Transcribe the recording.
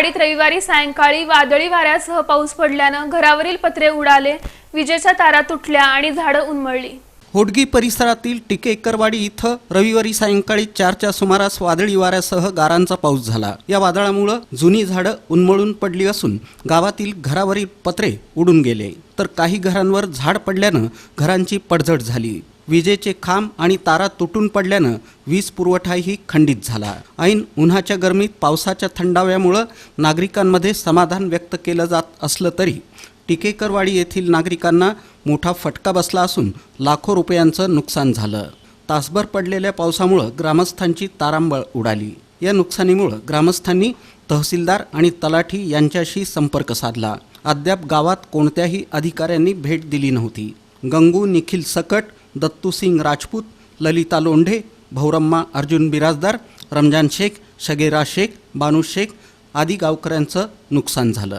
वाडीत रविवारी सायंकाळी वादळी वाऱ्यासह पाऊस पडल्यानं घरावरील पत्रे उडाले विजेच्या तारा तुटल्या आणि झाडं उन्मळली. होडगी परिसरातील टिकेकरवाडी इथं रविवारी सायंकाळी चारच्या सुमारास वादळी वाऱ्यासह गारांचा पाऊस झाला. या वादळामुळं जुनी झाडं उन्मळून पडली असून गावातील घरावरील पत्रे उडून गेले. तर काही घरांवर झाड पडल्यानं घरांची पडझड झाली. विजेचे खांब आणि तारा तुटून पडल्यानं वीज पुरवठाही खंडित झाला. ऐन उन्हाच्या गरमीत पावसाच्या थंडाव्यामुळं नागरिकांमध्ये समाधान व्यक्त केलं जात असलं तरी टिकेकरवाडी येथील नागरिकांना मोठा फटका बसला असून लाखो रुपयांचं नुकसान झालं. तासभर पडलेल्या पावसामुळं ग्रामस्थांची तारांबळ उडाली. या नुकसानीमुळं ग्रामस्थांनी तहसीलदार आणि तलाठी यांच्याशी संपर्क साधला. अद्याप गावात कोणत्याही अधिकाऱ्यांनी भेट दिली नव्हती. गंगू निखिल सकट दत्तू सिंग राजपूत ललिता लोंढे भौरम्मा अर्जुन बिराजदार रमजान शेख शगेरा शेख बानू शेख आदी गावकऱ्यांचं नुकसान झालं.